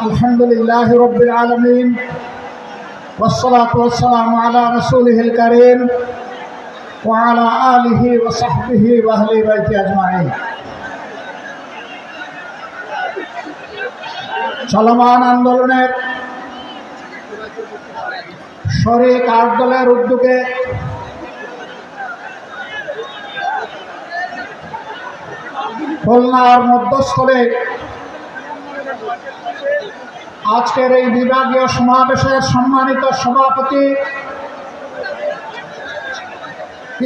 الحمد لله رب العالمين والصلاة والسلام على رسوله الكريم وعلى آله وصحبه وأهل بيته أجمعين চলমান আন্দোলনের শরিক আট দলের উদ্যোগে খুলনার মধ্যস্থলে আজকের এই বিভাগীয় সমাবেশের সম্মানিত সভাপতি,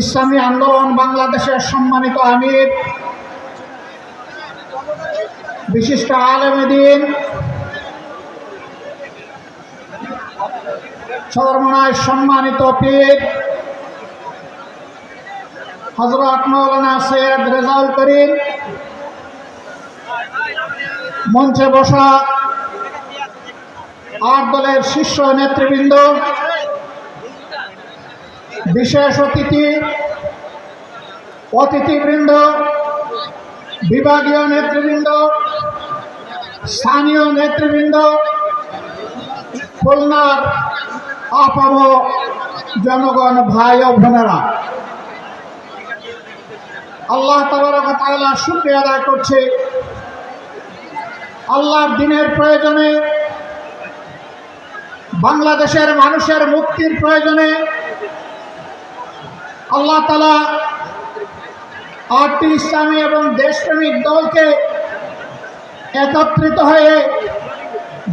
ইসলামী আন্দোলন বাংলাদেশের সম্মানিত আমির, বিশিষ্ট আলেমদিন চরমনায় সম্মানিত পীর হজরত মৌলানা সৈয়দ রেজাউল করিম মঞ্চে বসা আট দলের শীর্ষ নেতৃবৃন্দ, বিশেষ অতিথি, অতিথিবৃন্দ, বিভাগীয় নেতৃবৃন্দ, স্থানীয় নেতৃবৃন্দ, খুলনার আপাম জনগণ ভাই ও বোনেরা। আল্লাহ তাআলা শুকরিয়া আদায় করছে। আল্লাহর দিনের প্রয়োজনে, বাংলাদেশের মানুষের মুক্তির প্রয়োজনে, আল্লাহ তালা আটটি ইসলামী এবং দেশপ্রেমিক দলকে একত্রিত হয়ে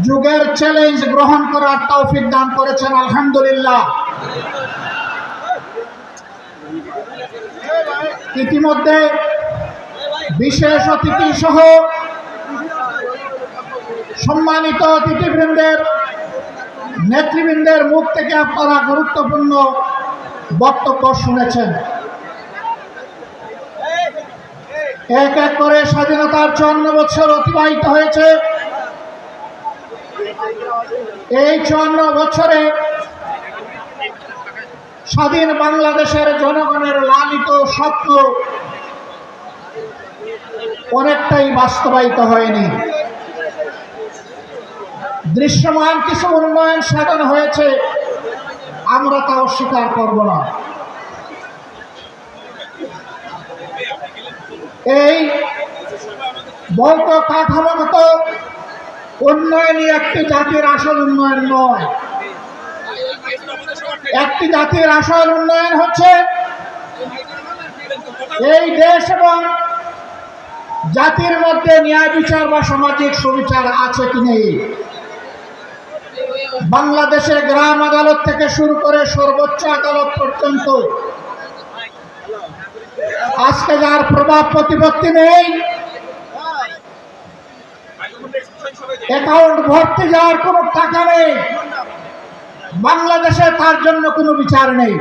যুগের চ্যালেঞ্জ গ্রহণ করার তৌফিক দান করেছেন, আলহামদুলিল্লাহ। ইতিমধ্যে বিশেষ অতিথি সহ সম্মানিত অতিথিবৃন্দের, নেতৃবৃন্দের মুখ থেকে আপনারা গুরুত্বপূর্ণ বক্তব্য শুনেছেন। এক এক করে স্বাধীনতার চুয়ান্ন বছর অতিবাহিত হয়েছে। এই চুয়ান্ন বছরে স্বাধীন বাংলাদেশের জনগণের লালিত স্বপ্ন অনেকটাই বাস্তবায়িত হয়নি। দৃশ্যমান কিছু উন্নয়ন সাধন হয়েছে, আমরা তা অস্বীকার করব না। এই বলক কাঠামোগত উন্নয়নই একটি জাতির আসল উন্নয়ন নয়। একটি জাতির আসল উন্নয়ন হচ্ছে এই দেশ এবং জাতির মধ্যে ন্যায় বিচার বা সামাজিক সুবিচার আছে কি নেই? বাংলাদেশে গ্রাম আদালত থেকে শুরু করে সর্বোচ্চ আদালত পর্যন্ত। আজকে যার প্রভাব প্রতিপত্তি নেই অ্যাকাউন্ট ভর্তি যাওয়ার কোনো টাকা নেই, বাংলাদেশে তার জন্য কোনো বিচার নেই।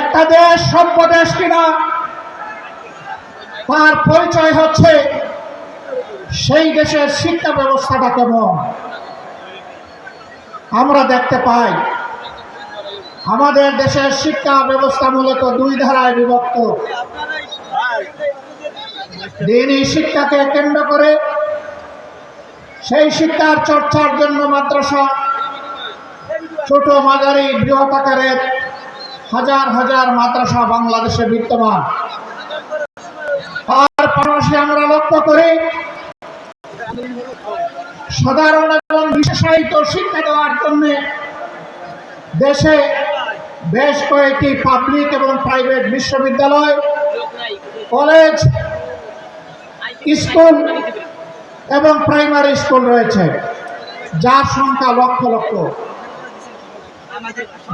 একটা দেশ সভ্য দেশ কিনা, তার পরিচয় হচ্ছে সেই দেশের শিক্ষা ব্যবস্থাটা কেমন? আমরা দেখতে পাই, আমাদের দেশের শিক্ষা ব্যবস্থা মূলত দুই ধারায় বিভক্ত। শিক্ষাকে কেন্দ্র করে সেই শিক্ষার চর্চার জন্য মাদ্রাসা, ছোট মাঝারি বৃহৎ আকারের হাজার হাজার মাদ্রাসা বাংলাদেশে বিদ্যমান। তার পাশাপাশি আমরা লক্ষ্য করি সাধারণ এবং বিশেষায়িত শিক্ষা দেওয়ার জন্য দেশে বেশ কয়েকটি পাবলিক এবং প্রাইভেট বিশ্ববিদ্যালয় কলেজ স্কুল এবং প্রাইমারি স্কুল রয়েছে, যার সংখ্যা লক্ষ লক্ষ।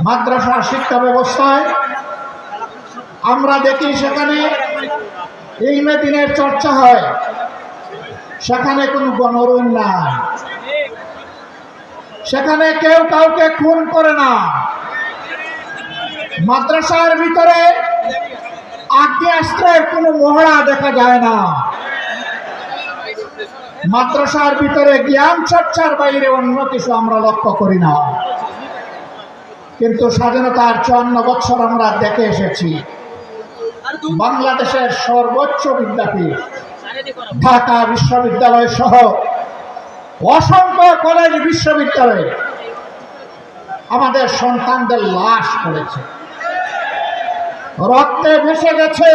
মাদ্রাসা শিক্ষা ব্যবস্থায় আমরা দেখি সেখানে ইলমে দিনের চর্চা হয়। সেখানে কোনো গণরুণ নাই। সেখানে কেউ কাউকে খুন করে না। মাদ্রাসার ভিতরে আগ্নেয়াস্ত্রের কোনো মহড়া দেখা যায় না। মাদ্রাসার ভিতরে জ্ঞান চর্চার বাইরে অন্য কিছু আমরা লক্ষ্য করি না। কিন্তু স্বাধীনতার চুয়ান্ন বছর আমরা দেখে এসেছি। বাংলাদেশের সর্বোচ্চ বিদ্যাপীঠ। ঢাকা বিশ্ববিদ্যালয় সহ অসংখ্য কলেজ বিশ্ববিদ্যালয়ে আমাদের সন্তানদের লাশ করেছে রক্তে ভেসে গেছে